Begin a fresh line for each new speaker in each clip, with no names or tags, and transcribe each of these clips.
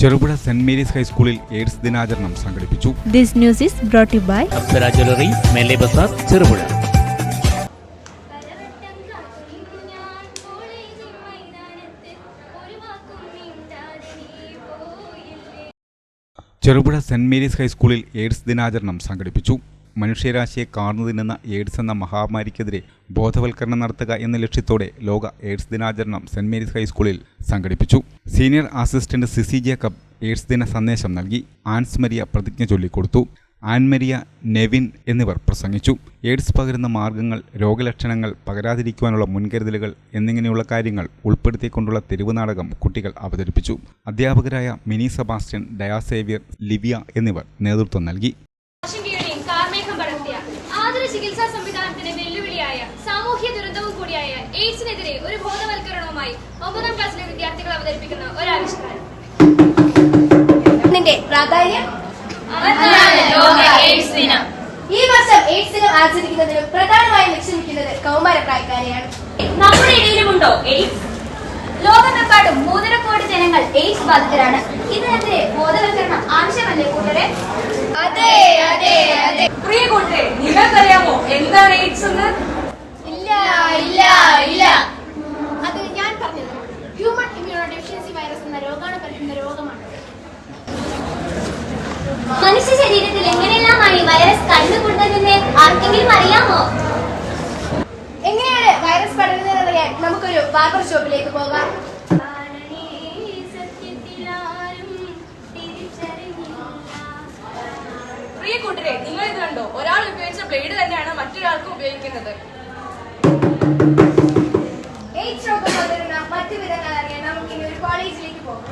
Cherupuzha saint Mary's ഹൈസ്കൂളിൽ AIDS ദിനാചരണം സംഘടിപ്പിച്ചു.
This news is brought by by
Apsara jewellery Mele Bazar Cherupuzha.
Cherupuzha saint Mary's ഹൈസ്കൂളിൽ AIDS ദിനാചരണം സംഘടിപ്പിച്ചു. മനുഷ്യരാശിയെ കാർന്നു തിന്നുന്ന എയ്ഡ്സ് എന്ന മഹാമാരിക്കെതിരെ ബോധവൽക്കരണം നടത്തുക എന്ന ലക്ഷ്യത്തോടെ ലോക എയ്ഡ്സ് ദിനാചരണം സെന്റ് മേരീസ് ഹൈസ്കൂളിൽ സംഘടിപ്പിച്ചു. Senior assistant Sicy Jacob AIDS ദിന സന്ദേശം നൽകി. ആൻസ് മരിയ പ്രതിജ്ഞ ചൊല്ലിക്കൊടുത്തു. ആൻമരിയ നെവിൻ എന്നിവർ പ്രസംഗിച്ചു. എയ്ഡ്സ് പകരുന്ന മാർഗങ്ങൾ രോഗലക്ഷണങ്ങൾ പകരാതിരിക്കുവാനുള്ള മുൻകരുതലുകൾ എന്നിങ്ങനെയുള്ള കാര്യങ്ങൾ ഉൾപ്പെടുത്തിക്കൊണ്ടുള്ള തെരുവ് നാടകം കുട്ടികൾ അവതരിപ്പിച്ചു. അധ്യാപകരായ മിനി സെബാസ്റ്റ്യൻ ഡയാസേവിയർ ലിവിയ എന്നിവർ നേതൃത്വം നൽകി.
ചികിത്സാ സംവിധാനത്തിന് വെല്ലുവിളിയായ സാമൂഹ്യ ദുരന്തവും കൂടിയായ എയ്ഡ്സിനെതിരെ ഒരു ബോധവൽക്കരണവുമായി ഒമ്പതാം ക്ലാസ്സിലെ വിദ്യാർത്ഥികൾ അവതരിപ്പിക്കുന്ന ഒരാവിഷ്കാരം.
പ്രാധാന്യം? ഈ വർഷം എയ്ഡ്സ് ദിനം. ആചരിക്കുന്നതിന് പ്രധാനമായും ലക്ഷ്യമിക്കുന്നത് കൗമാരപ്രായക്കാരെയാണ്.
നമ്മുടെ ഇടയിലുമുണ്ടോ എയ്ഡ്സ്?
ലോകമെമ്പാടും മൂന്നര കോടി ജനങ്ങൾ എയ്ഡ്സ് ബാധിതരാണ്. ഇതിനെതിരെ ബോധവൽക്കരണം ആവശ്യമല്ലേ കൂട്ടരെ? അതെ അതെ അതെ.
പ്രിയ കൂട്ടരെ നിങ്ങൾക്കറിയാമോ എന്താണ് എയ്ഡ്സ് എന്ന്?
ഇല്ല ഇല്ല ഇല്ല. അത് ഞാൻ പറഞ്ഞത്. ഹ്യൂമൻ ഇമ്മ്യൂണോ ഡെഫിഷ്യൻസി വൈറസ് എന്ന രോഗാണു പരത്തുന്ന രോഗമാണ്.
മനുഷ്യ ശരീരത്തിൽ എങ്ങനെയെല്ലാമാണ് ഈ വൈറസ് കണ്ടുകൊണ്ടതെന്ന് ആർക്കെങ്കിലും അറിയാമോ?
എങ്ങനെയാണ് വൈറസ് പടരുന്നതെന്നറിയാൻ നമുക്കൊരു ബാർബർ ഷോപ്പിലേക്ക് പോകാം.
കൂട്ടരെ നിങ്ങൾ ഇത് കണ്ടോ? ഒരാൾ ഉപയോഗിച്ച ബ്ലേഡ് തന്നെയാണ് മറ്റൊരാൾക്കും ഉപയോഗിക്കുന്നത്.
മറ്റു വിധങ്ങൾ അറിയാൻ നമുക്ക് ഇനി ഒരു കോളേജിലേക്ക് പോകാം.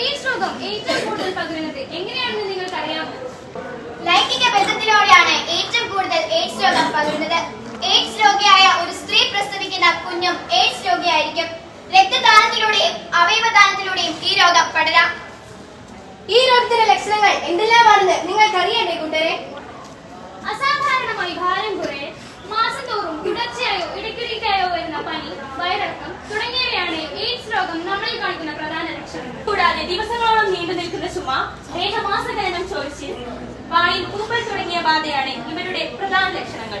എയ്ഡ്സ് രോഗം ഏറ്റവും കൂടുതൽ പകരുന്നത് എങ്ങനെയാണെന്ന് നിങ്ങൾക്ക് അറിയാമോ
ലൈംഗിക ബന്ധത്തിലൂടെയാണ് ഏറ്റവും കൂടുതൽ എയ്ഡ്സ് രോഗം പകരുന്നത്. എയ്ഡ്സ് രോഗിയായ ഒരു സ്ത്രീ പ്രസവിക്കുന്ന കുഞ്ഞും എയ്ഡ്സ് രോഗിയായിരിക്കും രക്തദാനത്തിലൂടെയും അവയവദാനത്തിലൂടെയും ഈ രോഗം പടരാം ഈ രോഗത്തിന്റെ ലക്ഷണങ്ങൾ എന്തെല്ലാമാണെന്ന് നിങ്ങൾക്ക് അറിയണ്ടേ കൂട്ടരെ?
അസാധാരണമായി ഭാരം കുറയൽ മാസം തോറും തുടർച്ചയായോ ഇടയ്ക്കിടയ്ക്കായോ വരുന്ന പനി വയറിളക്കം തുടങ്ങിയവയാണ് എയ്ഡ്സ് രോഗം നമ്മളിൽ കാണിക്കുന്ന പ്രധാന ലക്ഷണങ്ങൾ.
കൂടാതെ ദിവസങ്ങളോളം നീണ്ടു നിൽക്കുന്ന ചുമ ദേഹമാസകലനം ചോദിച്ചിരുന്നു വായിൽ പൂപ്പൽ തുടങ്ങിയ ബാധയാണ് ഇവരുടെ പ്രധാന ലക്ഷണങ്ങൾ.